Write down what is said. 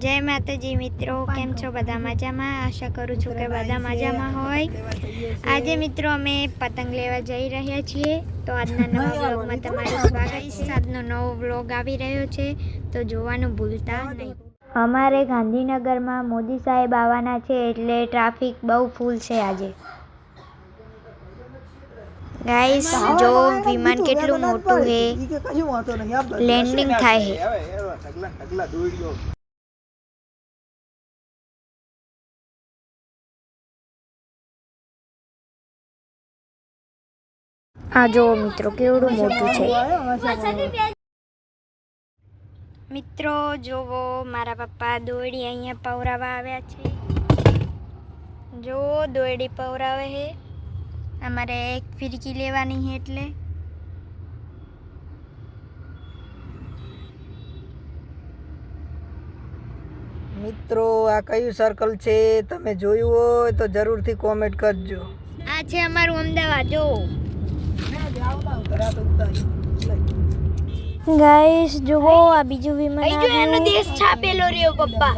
જય માતાજી મિત્રો, કેમ છો? બધા મજામાં? આશા કરું છું કે બધા મજામાં હોય. આજે મિત્રો અમે પતંગ લેવા જઈ રહ્યા છીએ. તો આજના નવા બ્લોગમાં તમારું સ્વાગત છે. આજનો નવો બ્લોગ આવી રહ્યો છે, તો જોવાનું ભૂલતા નહીં. અમારે ગાંધીનગરમાં મોદી સાહેબ આવવાના છે એટલે ટ્રાફિક બહુ ફૂલ છે આજે. ગાઈસ જો વિમાન કેટલું મોટું છે લેન્ડિંગ થાય છે આ જો મિત્રો કેવડું મોટું છે. મિત્રો જોવો મારા પપ્પા દોરડી અહીંયા પવરાવા આવ્યા છે. જો દોરડી પવરાવે છે. અમારે એક ફિરકી લેવાની છે એટલે. મિત્રો આ કયું સર્કલ છે? તમે જોયું હોય તો જરૂરથી કોમેન્ટ કરજો. આ છે અમારું અમદાવાદ જો ગાઈસ જુઓ આ બીજું વિમાન એનો દેશ છાપેલો રહ્યો પપ્પા.